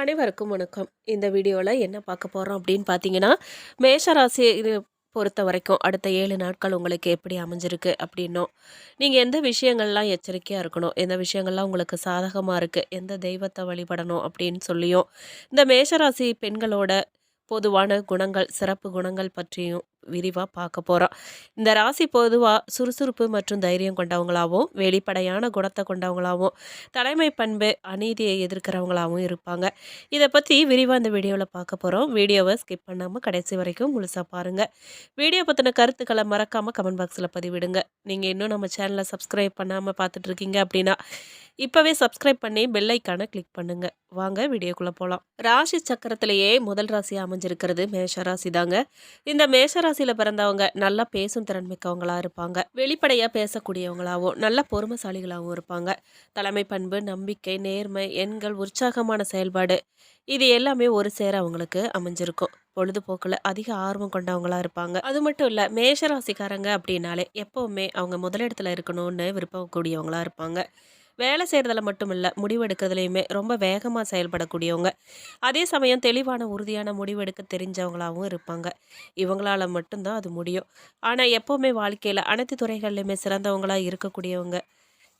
அனைவருக்கும் வணக்கம். இந்த வீடியோவில் என்ன பார்க்க போகிறோம் அப்படின்னு பார்த்தீங்கன்னா மேஷராசி இது பொறுத்த வரைக்கும் அடுத்த ஏழு நாட்கள் உங்களுக்கு எப்படி அமைஞ்சிருக்கு அப்படின்னும். நீங்கள் எந்த விஷயங்கள்லாம் எச்சரிக்கையாக இருக்கணும்? எந்த விஷயங்கள்லாம் உங்களுக்கு சாதகமாக இருக்குது எந்த தெய்வத்தை வழிபடணும் அப்படின்னு சொல்லியும் இந்த மேஷராசி பெண்களோட பொதுவான குணங்கள் சிறப்பு குணங்கள் பற்றியும் விரிவாக பார்க்க போகிறோம் இந்த ராசி பொதுவாக சுறுசுறுப்பு மற்றும் தைரியம் கொண்டவங்களாகவும் வெளிப்படையான குணத்தை கொண்டவங்களாகவும் தலைமை பண்பு அநீதியை எதிர்க்கிறவங்களாகவும் இருப்பாங்க. இதை பற்றி விரிவாக இந்த வீடியோவில் பார்க்க போகிறோம் வீடியோவை ஸ்கிப் பண்ணாமல் கடைசி வரைக்கும் முழுசாக பாருங்கள் வீடியோ பற்றின கருத்துக்களை மறக்காமல் கமெண்ட் பாக்ஸில் பதிவிடுங்க. நீங்கள் இன்னும் நம்ம சேனலை சப்ஸ்கிரைப் பண்ணாமல் பார்த்துட்ருக்கீங்க அப்படின்னா இப்போவே சப்ஸ்கிரைப் பண்ணி பெல்லைக்கான கிளிக் பண்ணுங்கள் வாங்க வீடியோக்குள்ளே போகலாம் ராசி சக்கரத்திலேயே முதல் ராசி அமைஞ்சிருக்கிறது மேஷ ராசி தாங்க இந்த மேஷ ராசியில் பிறந்தவங்க நல்லா பேசும் திறன் மிக்கவங்களாக இருப்பாங்க. வெளிப்படையாக பேசக்கூடியவங்களாகவும் நல்ல பொறுமைசாலிகளாகவும் இருப்பாங்க. தலைமை பண்பு நம்பிக்கை நேர்மை எண்கள் உற்சாகமான செயல்பாடு இது எல்லாமே ஒரு சேர அவங்களுக்கு அமைஞ்சிருக்கும். பொழுதுபோக்கில் அதிக ஆர்வம் கொண்டவங்களா இருப்பாங்க. அது மட்டும் இல்லை மேஷராசிக்காரங்க அப்படின்னாலே எப்போவுமே அவங்க முதலிடத்தில் இருக்கணும்னு விருப்பக்கூடியவங்களா இருப்பாங்க. வேலை செய்கிறதுல மட்டும் இல்லை முடிவெடுக்கிறதுலையுமே ரொம்ப வேகமாக செயல்படக்கூடியவங்க. அதே சமயம் தெளிவான உறுதியான முடிவெடுக்க தெரிஞ்சவங்களாகவும் இருப்பாங்க. இவங்களால மட்டும்தான் அது முடியும். ஆனால் எப்போவுமே வாழ்க்கையில் அனைத்து துறைகள்லையுமே சிறந்தவங்களாக இருக்கக்கூடியவங்க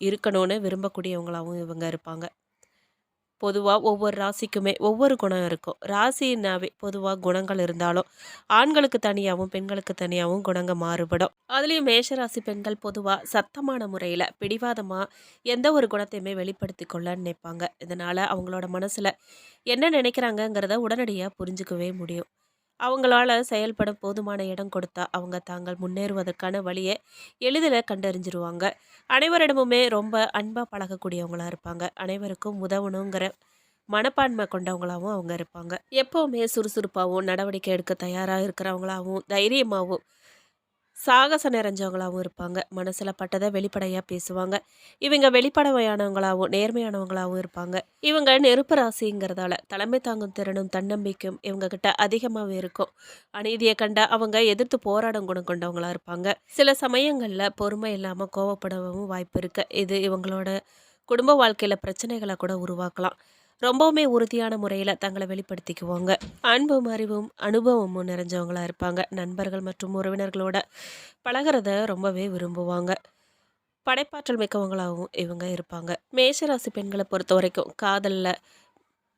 இருக்கணும்னு விரும்பக்கூடியவங்களாகவும் இவங்க இருப்பாங்க. பொதுவாக ஒவ்வொரு ராசிக்குமே ஒவ்வொரு குணம் இருக்கும். ராசினாவே பொதுவாக குணங்கள் இருந்தாலும் ஆண்களுக்கு தனியாகவும் பெண்களுக்கு தனியாகவும் குணங்கள் மாறுபடும். அதுலேயும் மேஷராசி பெண்கள் பொதுவாக சத்தமான முறையில் பிடிவாதமாக எந்த ஒரு குணத்தையுமே வெளிப்படுத்தி கொள்ள நினைப்பாங்க. இதனால் அவங்களோட மனசில் என்ன நினைக்கிறாங்கங்கிறத உடனடியாக புரிஞ்சுக்கவே முடியும். அவங்களால செயல்பட போதுமான இடம் கொடுத்தா அவங்க தாங்கள் முன்னேறுவதற்கான வழியை எளிதில் கண்டறிஞ்சிருவாங்க. அனைவரிடமுமே ரொம்ப அன்பாக பழகக்கூடியவங்களாக இருப்பாங்க. அனைவருக்கும் உதவணுங்கிற மனப்பான்மை கொண்டவங்களாகவும் அவங்க இருப்பாங்க. எப்போவுமே சுறுசுறுப்பாகவும் நடவடிக்கை எடுக்க தயாராக இருக்கிறவங்களாகவும் தைரியமாகவும் சாகசம் நிறைஞ்சவங்களாகவும் இருப்பாங்க. மனசில் பட்டதை வெளிப்படையாக பேசுவாங்க. இவங்க வெளிப்படையானவங்களாகவும் நேர்மையானவங்களாகவும் இருப்பாங்க. இவங்க நெருப்பு ராசிங்கிறதால தலைமை தாங்கும் திறனும் தன்னம்பிக்கையும் இவங்கக்கிட்ட அதிகமாகவே இருக்கும். அநீதியை கண்ட அவங்க எதிர்த்து போராடும் குணம் கொண்டவங்களா இருப்பாங்க. சில சமயங்களில் பொறுமை இல்லாமல் கோவப்படவும் வாய்ப்பு இருக்குது இது இவங்களோட குடும்ப வாழ்க்கையில் பிரச்சனைகளை கூட உருவாக்கலாம். ரொம்பவுமே உறுதியான முறையில் தங்களை வெளிப்படுத்திக்குவாங்க. அன்பும் அறிவும் அனுபவமும் நிறைஞ்சவங்களா இருப்பாங்க. நண்பர்கள் மற்றும் உறவினர்களோட பழகிறத ரொம்பவே விரும்புவாங்க. படைப்பாற்றல் மிக்கவங்களாகவும் இவங்க இருப்பாங்க. மேஷராசி பெண்களை பொறுத்த வரைக்கும் காதலில்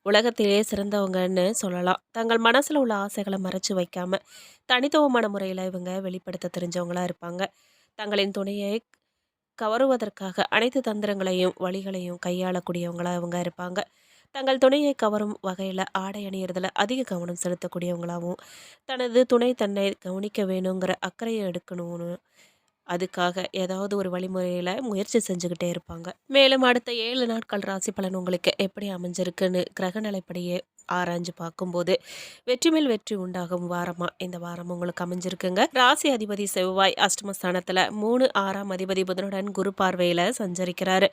உலகத்திலேயே சிறந்தவங்கன்னு சொல்லலாம். தங்கள் மனசில் உள்ள ஆசைகளை மறைச்சு வைக்காமல் தனித்துவமான முறையில் இவங்க வெளிப்படுத்த தெரிஞ்சவங்களாக இருப்பாங்க. தங்களின் துணையை கவருவதற்காக அனைத்து தந்திரங்களையும் வழிகளையும் கையாளக்கூடியவங்களாக இவங்க இருப்பாங்க. தங்கள் துணையை கவரும் வகையில் ஆடை அணியறதுல அதிக கவனம் செலுத்தக்கூடியவங்களாகவும் தனது துணை தன்னை கவனிக்க வேணுங்கிற அக்கறையை எடுக்கணும்னு அதுக்காக ஏதாவது ஒரு வழிமுறையில் முயற்சி செஞ்சுக்கிட்டே இருப்பாங்க. மேலும் அடுத்த ஏழு நாட்கள் ராசி பலன் உங்களுக்கு எப்படி அமைஞ்சிருக்குன்னு கிரக நிலைப்படியே ஆராய்ஞ்சு பார்க்கும்போது வெற்றி மேல் வெற்றி உண்டாகும் வாரமாக இந்த வாரம் உங்களுக்கு அமைஞ்சிருக்குங்க. ராசி அதிபதி செவ்வாய் அஷ்டமஸ்தானத்தில் மூணு ஆறாம் அதிபதி புதனுடன் குரு பார்வையில் சஞ்சரிக்கிறாரு.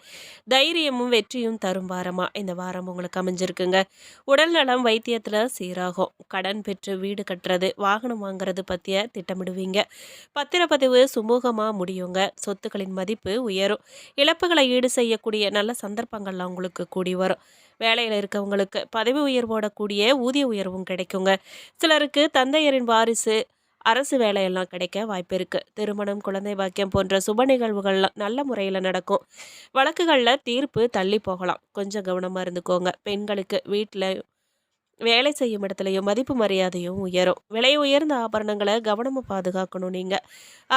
தைரியமும் வெற்றியும் தரும் வாரமாக இந்த வாரம் உங்களுக்கு அமைஞ்சிருக்குங்க. உடல் நலம் வைத்தியத்தில் சீராகும். கடன் பெற்று வீடு கட்டுறது வாகனம் வாங்குறது பற்றிய திட்டமிடுவீங்க. பத்திரப்பதிவு சுமூகமாக முடியுங்க. சொத்துக்களின் மதிப்பு உயரும். இழப்புகளை ஈடு செய்யக்கூடிய நல்ல சந்தர்ப்பங்கள்லாம் உங்களுக்கு கூடி வரும். வேலையில் இருக்கவங்களுக்கு பதவி உயர்வோட கூடிய ஊதிய உயர்வும் கிடைக்குங்க. சிலருக்கு தந்தையரின் வாரிசு அரசு வேலையெல்லாம் கிடைக்க வாய்ப்பு இருக்குது திருமணம் குழந்தை பாக்கியம் போன்ற சுப நிகழ்வுகள்லாம் நல்ல முறையில் நடக்கும். வழக்குகளில் தீர்ப்பு தள்ளி போகலாம். கொஞ்சம் கவனமாக இருந்துக்கோங்க. பெண்களுக்கு வீட்டில் வேலை செய்யும் இடத்துலையும் மதிப்பு மரியாதையும் உயரும். விலை உயர்ந்த ஆபரணங்களை கவனமாக பாதுகாக்கணும் நீங்கள்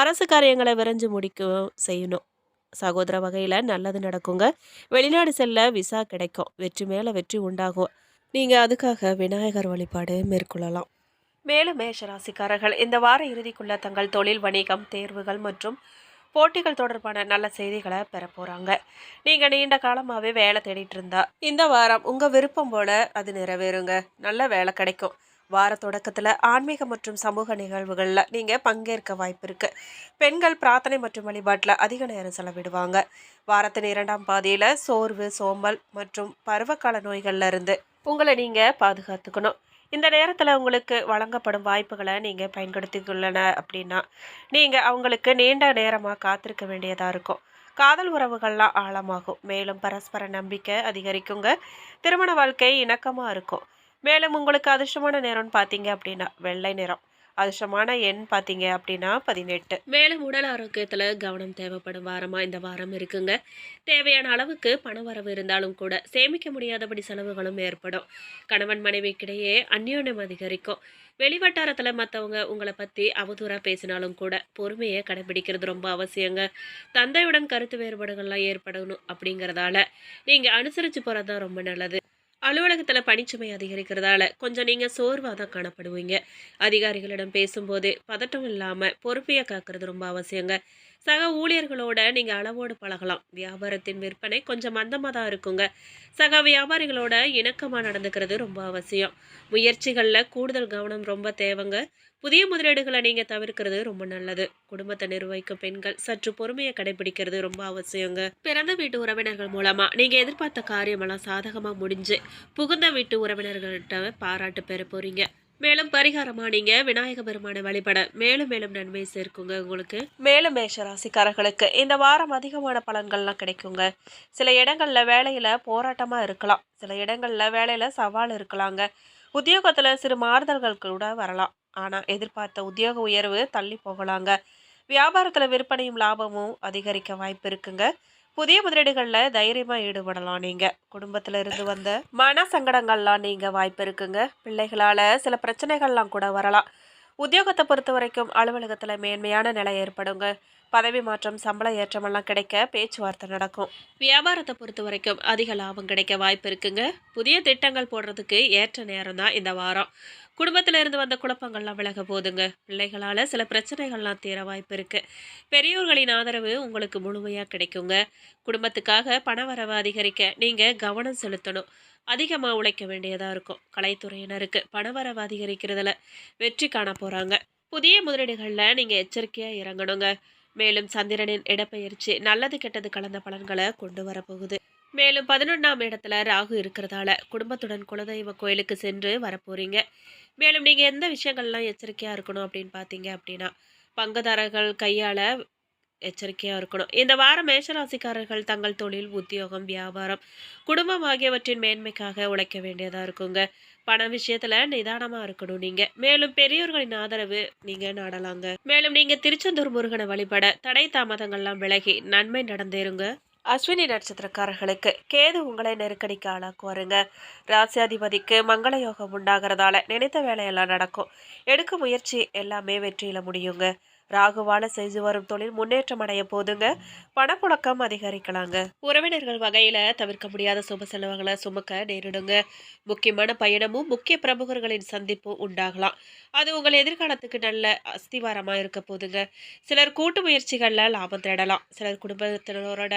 அரசு காரியங்களை விரைஞ்சு முடிக்கவும் செய்யணும். சகோதர வகையில் நல்லது நடக்குங்க. வெளிநாடு செல்ல விசா கிடைக்கும். வெற்றி மேலே வெற்றி உண்டாகும். நீங்கள் அதுக்காக விநாயகர் வழிபாடு மேற்கொள்ளலாம். மேலும் மேஷராசிக்காரர்கள் இந்த வார இறுதிக்குள்ள தங்கள் தொழில் வணிகம் தேர்வுகள் மற்றும் போட்டிகள் தொடர்பான நல்ல செய்திகளை பெற போகிறாங்க நீங்கள் நீண்ட காலமாகவே வேலை தேடிட்டு இருந்தா இந்த வாரம் உங்கள் விருப்பம் போல் அது நிறைவேறுங்க. நல்ல வேலை கிடைக்கும். வார தொடக்கத்தில் ஆன்மீக மற்றும் சமூக நிகழ்வுகளில் நீங்கள் பங்கேற்க வாய்ப்பு இருக்குது பெண்கள் பிரார்த்தனை மற்றும் வழிபாட்டில் அதிக நேரம் செலவிடுவாங்க. வாரத்தின் இரண்டாம் பாதியில் சோர்வு சோம்பல் மற்றும் பருவகால நோய்கள்ல இருந்து உங்களை நீங்கள் பாதுகாத்துக்கணும். இந்த நேரத்தில் உங்களுக்கு வழங்கப்படும் வாய்ப்புகளை நீங்கள் பயன்படுத்திக்கொள்ளன அப்படின்னா நீங்கள் அவங்களுக்கு நீண்ட நேரமாக காத்திருக்க வேண்டியதாக இருக்கும். காதல் உறவுகள்லாம் ஆழமாகும். மேலும் பரஸ்பர நம்பிக்கை அதிகரிக்குங்க. திருமண வாழ்க்கை இணக்கமாக இருக்கும். மேலும் உங்களுக்கு அதிர்ஷ்டமான நேரம்னு பார்த்தீங்க அப்படின்னா வெள்ளை நிறம். அதிர்ஷ்டமான எண் பார்த்தீங்க அப்படின்னா பதினெட்டு. மேலும் உடல் ஆரோக்கியத்தில் கவனம் தேவைப்படும் வாரமாக இந்த வாரம் இருக்குங்க. தேவையான அளவுக்கு பண வரவு இருந்தாலும் கூட சேமிக்க முடியாதபடி செலவுகளும் ஏற்படும். கணவன் மனைவிக்கிடையே அந்யோன்யம் அதிகரிக்கும். வெளிவட்டாரத்தில் மற்றவங்க உங்களை பற்றி அவதூறாக பேசினாலும் கூட பொறுமையை கடைபிடிக்கிறது ரொம்ப அவசியங்க. தந்தையுடன் கருத்து வேறுபாடுகள்லாம் ஏற்படணும் அப்படிங்கிறதால நீங்கள் அனுசரித்து போகிறது தான் ரொம்ப நல்லது. அலுவலகத்தில் பணிச்சுமை அதிகரிக்கிறதால கொஞ்சம் நீங்கள் சோர்வாக தான் காணப்படுவீங்க. அதிகாரிகளிடம் பேசும்போது பதட்டம் இல்லாமல் பொறுப்பையை காக்கிறது ரொம்ப அவசியங்க. சக ஊழியர்களோட நீங்கள் அளவோடு பழகலாம். வியாபாரத்தின் விற்பனை கொஞ்சம் மந்தமாக தான் இருக்குங்க. சக வியாபாரிகளோட இணக்கமாக நடந்துக்கிறது ரொம்ப அவசியம். முயற்சிகளில் கூடுதல் கவனம் ரொம்ப தேவைங்க. புதிய முதலீடுகளை நீங்கள் தவிர்க்கிறது ரொம்ப நல்லது. குடும்பத்தை நிர்வகிக்கும் பெண்கள் சற்று பொறுமையை கடைபிடிக்கிறது ரொம்ப அவசியங்க. பிறந்த வீட்டு உறவினர்கள் மூலமாக நீங்கள் எதிர்பார்த்த காரியமெல்லாம் சாதகமாக முடிஞ்சு புகுந்த வீட்டு உறவினர்கள்ட்ட பாராட்டு பெற போறீங்க. மேலும் பரிகாரமாக நீங்க விநாயக பெருமானை வழிபட மேலும் மேலும் நன்மை சேர்க்குங்க உங்களுக்கு. மேலும் மேஷராசிக்காரர்களுக்கு இந்த வாரம் அதிகமான பலன்கள்லாம் கிடைக்குங்க. சில இடங்களில் வேலையில் போராட்டமாக இருக்கலாம். சில இடங்களில் வேலையில் சவால் இருக்கலாங்க. உத்தியோகத்தில் சிறு மாறுதல்கள் கூட வரலாம். ஆனால் எதிர்பார்த்த உத்தியோக உயர்வு தள்ளி போகலாங்க. வியாபாரத்தில் விற்பனையும் லாபமும் அதிகரிக்க வாய்ப்பு இருக்குங்க. புதிய முதலீடுகளில் தைரியமாக ஈடுபடலாம் நீங்கள் குடும்பத்தில் இருந்து வந்த மன சங்கடங்கள்லாம் நீங்கள் வாய்ப்பு இருக்குங்க. பிள்ளைகளால் சில பிரச்சனைகள்லாம் கூட வரலாம். உத்தியோகத்தை பொறுத்த வரைக்கும் அலுவலகத்தில் மேன்மையான நிலை ஏற்படுங்க. பதவி மாற்றம் சம்பள ஏற்றமெல்லாம் கிடைக்க பேச்சுவார்த்தை நடக்கும். வியாபாரத்தை பொறுத்த வரைக்கும் அதிக லாபம் கிடைக்க வாய்ப்பு இருக்குங்க. புதிய திட்டங்கள் போடுறதுக்கு ஏற்ற நேரம் தான் இந்த வாரம். குடும்பத்தில் இருந்து வந்த குழப்பங்கள்லாம் விலக போதுங்க பிள்ளைகளால் சில பிரச்சனைகள்லாம் தீர வாய்ப்பு இருக்கு. பெரியோர்களின் ஆதரவு உங்களுக்கு முழுமையாக கிடைக்குங்க. குடும்பத்துக்காக பண வரவு அதிகரிக்க நீங்கள் கவனம் செலுத்தணும். அதிகமாக உழைக்க வேண்டியதாக இருக்கும். கலைத்துறையினருக்கு பண வரவு அதிகரிக்கிறதுல வெற்றி காண போகிறாங்க புதிய முதலீடுகளில் நீங்கள் எச்சரிக்கையாக இறங்கணுங்க. மேலும் சந்திரனின் இடப்பெயர்ச்சி நல்லது கெட்டது கலந்த பலன்களை கொண்டு வரப்போகுது. மேலும் பதினொன்றாம் இடத்துல ராகு இருக்கிறதால குடும்பத்துடன் குலதெய்வ கோயிலுக்கு சென்று வரப்போறீங்க. மேலும் நீங்கள் எந்த விஷயங்கள்லாம் எச்சரிக்கையாக இருக்கணும் அப்படின்னு பார்த்தீங்க அப்படின்னா பங்குதாரர்கள் கையால் எச்சரிக்கையாக இருக்கணும். இந்த வாரம் மேஷராசிக்காரர்கள் தங்கள் தொழில் உத்தியோகம் வியாபாரம் குடும்பம் ஆகியவற்றின் மேன்மைக்காக உழைக்க வேண்டியதாக இருக்குங்க. பண விஷயத்துல நிதானமா இருக்கணும் நீங்க. மேலும் பெரியோர்களின் ஆதரவு நீங்க நாடலாங்க. மேலும் நீங்க திருச்செந்தூர் முருகனை வழிபட தடை தாமதங்கள்லாம் விலகி நன்மை நடந்தேருங்க அஸ்வினி நட்சத்திரக்காரர்களுக்கு கேது உங்களை நெருக்கடிக்கு ஆளாக்குவாருங்க. ராசியாதிபதிக்கு மங்கள யோகம் உண்டாகிறதால நினைத்த வேலையெல்லாம் நடக்கும். எடுக்க முயற்சி எல்லாமே வெற்றியில முடியுங்க. ராகுவால செய்து வரும் தொழில் முன்னேற்றம் அடைய போதுங்க. பணப்புழக்கம் அதிகரிக்கலாங்க. உறவினர்கள் வகையில தவிர்க்க முடியாத சுப செலவுகளை சுமக்க நேரிடுங்க. முக்கியமான பயணமும் முக்கிய பிரமுகர்களின் சந்திப்பும் உண்டாகலாம். அது உங்கள் எதிர்காலத்துக்கு நல்ல அஸ்திவாரமா இருக்க போதுங்க. சிலர் கூட்டு முயற்சிகள்ல லாபம் தேடலாம். சிலர் குடும்பத்தினரோட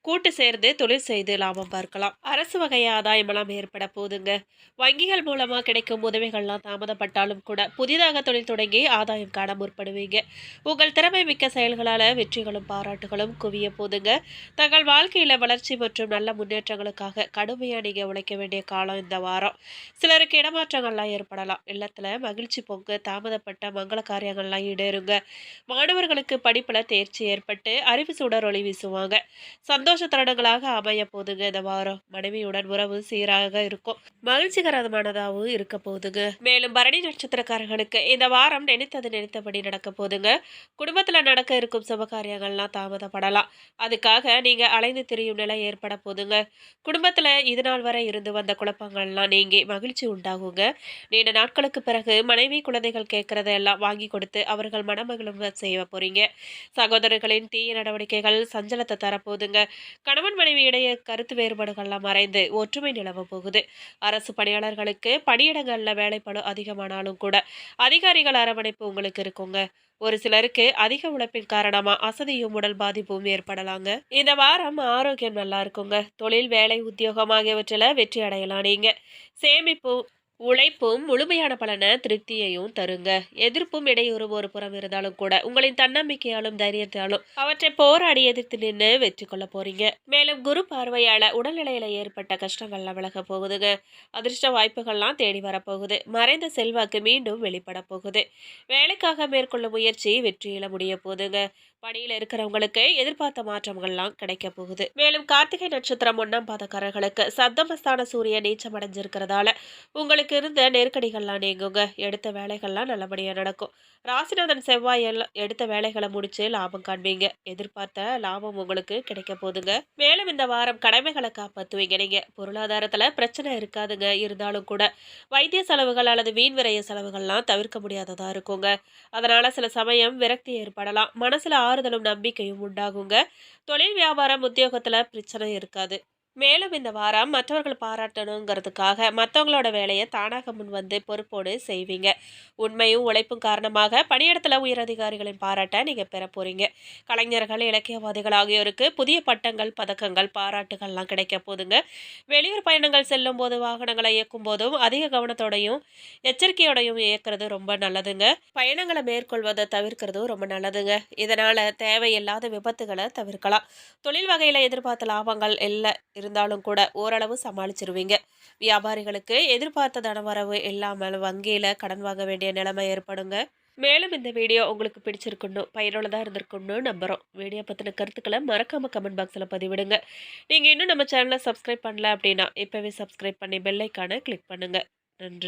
கூட்டு சேர்ந்து தொழில் செய்து லாபம் பார்க்கலாம். அரசு வகை ஆதாயமெல்லாம் ஏற்பட போதுங்க. வங்கிகள் மூலமா கிடைக்கும் உதவிகள்லாம் தாமதப்பட்டாலும் கூட புதிதாக தொழில் தொடங்கி ஆதாயம் காண முற்படுவீங்க. உங்கள் திறமை மிக்க செயல்களால் வெற்றிகளும் பாராட்டுகளும் குவிய போதுங்க. தங்கள் வாழ்க்கையில் வளர்ச்சி மற்றும் நல்ல முன்னேற்றங்களுக்காக கடுமையாக நீங்கள் உழைக்க வேண்டிய காலம் இந்த வாரம். சிலருக்கு இடமாற்றங்கள்லாம் ஏற்படலாம். இல்லத்தில் மகிழ்ச்சி பொங்கு தாமதப்பட்ட மங்கள காரியங்கள்லாம் ஈடேறுங்க. மாணவர்களுக்கு படிப்பில் தேர்ச்சி ஏற்பட்டு அறிவு சுடர் ஒளி வீசுவாங்க. சந்தோஷ தருணங்களாக அமைய போதுங்க இந்த வாரம். மனைவியுடன் உறவு சீராக இருக்கும். மகிழ்ச்சிகரமானதாகவும் இருக்க போதுங்க. மேலும் பரணி நட்சத்திரக்காரர்களுக்கு இந்த வாரம் நினைத்தது நினைத்தபடி நடக்க போதுங்க. குடும்பத்தில் நடக்க இருக்கும் சுபகாரியங்கள்லாம் தாமதப்படலாம். அதுக்காக நீங்கள் அலைந்து திரியும் நிலை ஏற்பட போதுங்க. குடும்பத்தில் இது நாள் வரை இருந்து வந்த குழப்பங்கள்லாம் நீங்கி மகிழ்ச்சி உண்டாகுங்க. நீண்ட நாட்களுக்கு பிறகு மனைவி குழந்தைகள் கேட்குறதையெல்லாம் வாங்கி கொடுத்து அவர்கள் மனமகிழும் செய்ய போகிறீங்க சகோதரர்களின் தீய நடவடிக்கைகள் சஞ்சலத்தை தரப்போகுதுங்க. கணவன் மனைவி இடையே கருத்து வேறுபாடுகள்லாம் மறைந்து ஒற்றுமை நிலவ போகுது. அரசு பணியாளர்களுக்கு பணியிடங்களில் வேலைப்படும் அதிகமானாலும் கூட அதிகாரிகள் அரவணைப்பு உங்களுக்கு இருக்குங்க. ஒரு சிலருக்கு அதிக உழைப்பின் காரணமா அசதியும் உடல் பாதிப்பும் ஏற்படலாங்க. இந்த வாரம் ஆரோக்கியம் நல்லா இருக்குங்க. தொழில் வேலை உத்தியோகம் ஆகியவற்றில் வெற்றி அடையலாம் நீங்க. சேமிப்பு உழைப்பும் முழுமையான பலனை திருப்தியையும் தருங்க. எதிர்ப்பும் இடையூறு ஒரு புறம் இருந்தாலும் கூட உங்களின் தன்னம்பிக்கையாலும் தைரியத்தாலும் அவற்றை போராடி எதிர்த்து நின்று வெற்றி கொள்ள போறீங்க. மேலும் குரு பார்வையால உடல்நிலையில ஏற்பட்ட கஷ்டங்கள்லாம் விலக போகுதுங்க. அதிர்ஷ்ட வாய்ப்புகள்லாம் தேடி வரப்போகுது மறைந்த செல்வாக்கு மீண்டும் வெளிப்பட போகுது. வேலைக்காக மேற்கொள்ளும் முயற்சி வெற்றியில முடிய போகுதுங்க. பணியில் இருக்கிறவங்களுக்கு எதிர்பார்த்த மாற்றங்கள்லாம் கிடைக்க போகுது. மேலும் கார்த்திகை நட்சத்திரம் ஒன்றாம் பாதக்காரர்களுக்கு சப்தமஸ்தான சூரியன் நீச்சம் அடைஞ்சிருக்கிறதால உங்களுக்கு இருந்த நெருக்கடிகள்லாம் நீங்குங்க. எடுத்த வேலைகள்லாம் நல்லபடியாக நடக்கும். ராசிநாதன் செவ்வாய் எடுத்த வேலைகளை முடிச்சு லாபம் காண்பீங்க. எதிர்பார்த்த லாபம் உங்களுக்கு கிடைக்க போதுங்க. மேலும் இந்த வாரம் கடமைகளை காப்பாற்றுவீங்க நீங்க. பொருளாதாரத்துல பிரச்சனை இருக்காதுங்க இருந்தாலும் கூட. வைத்திய செலவுகள் அல்லது வீண் விரைய செலவுகள்லாம் தவிர்க்க முடியாததா இருக்குங்க. அதனால சில சமயம் விரக்தி ஏற்படலாம். மனசுல ஆறுதலும் நம்பிக்கையும் உண்டாகுங்க. தொழில் வியாபாரம் உத்தியோகத்துல பிரச்சனை இருக்காது. மேலும் இந்த வாரம் மற்றவர்கள் பாராட்டணுங்கிறதுக்காக மற்றவங்களோட வேலையை தானாக முன் வந்து பொறுப்போடு செய்வீங்க. உண்மையும் உழைப்பும் காரணமாக பணியிடத்தில் உயரதிகாரிகளின் பாராட்டை நீங்கள் பெற போகிறீங்க கலைஞர்கள் இலக்கியவாதிகள் ஆகியோருக்கு புதிய பட்டங்கள் பதக்கங்கள் பாராட்டுகள்லாம் கிடைக்க போதுங்க. வெளியூர் பயணங்கள் செல்லும் போது வாகனங்களை இயக்கும் போதும் அதிக கவனத்தோடையும் எச்சரிக்கையோடையும் இயக்கிறது ரொம்ப நல்லதுங்க. பயணங்களை மேற்கொள்வதை தவிர்க்கிறதும் ரொம்ப நல்லதுங்க. இதனால் தேவையில்லாத விபத்துகளை தவிர்க்கலாம். தொழில் வகையில் எதிர்பார்த்த லாபங்கள் இல்லை இருந்தாலும் கூட ஓரளவு சமாளிச்சிருவீங்க. வியாபாரிகளுக்கு எதிர்பார்த்த தனவரவு இல்லாமல் வங்கியில் கடன் வாங்க வேண்டிய நிலைமை ஏற்படுங்க. மேலும் இந்த வீடியோ உங்களுக்கு பிடிச்சிருக்குன்னு பயனுள்ளதாக இருந்திருக்குன்னு நம்புகிறோம் வீடியோ பற்றின கருத்துக்களை மறக்காமல் கமெண்ட் பாக்ஸில் பதிவிடுங்க. நீங்கள் இன்னும் நம்ம சேனலை சப்ஸ்கிரைப் பண்ணல அப்படின்னா இப்போவே சப்ஸ்கிரைப் பண்ணி பெல்லைக்கான கிளிக் பண்ணுங்கள் நன்றி.